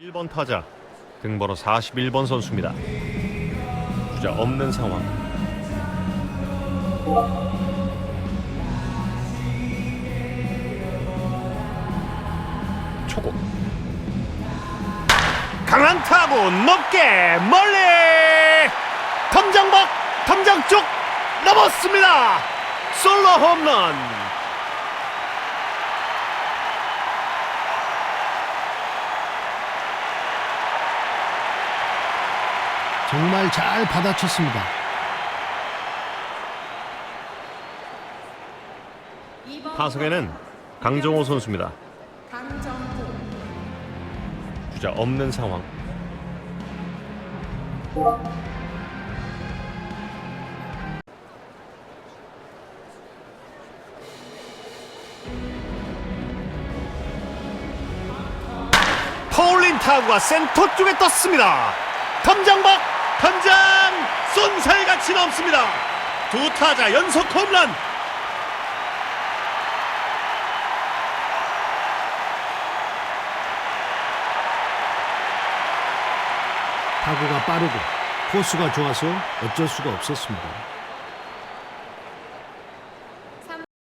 1번 타자 등번호 41번 선수입니다. 주자 없는 상황. 초고 강한 타구 높게 멀리 덤장 밖 덤장 쪽 넘었습니다. 솔로 홈런. 정말 잘 받아쳤습니다. 타석에는 강정호 선수입니다. 주자 없는 상황. 파울린 타구가 센터 쪽에 떴습니다. 밖 덤장 쏜살같이 넘습니다. 두 타자 연속 홈런. 타구가 빠르고 코스가 좋아서 어쩔 수가 없었습니다.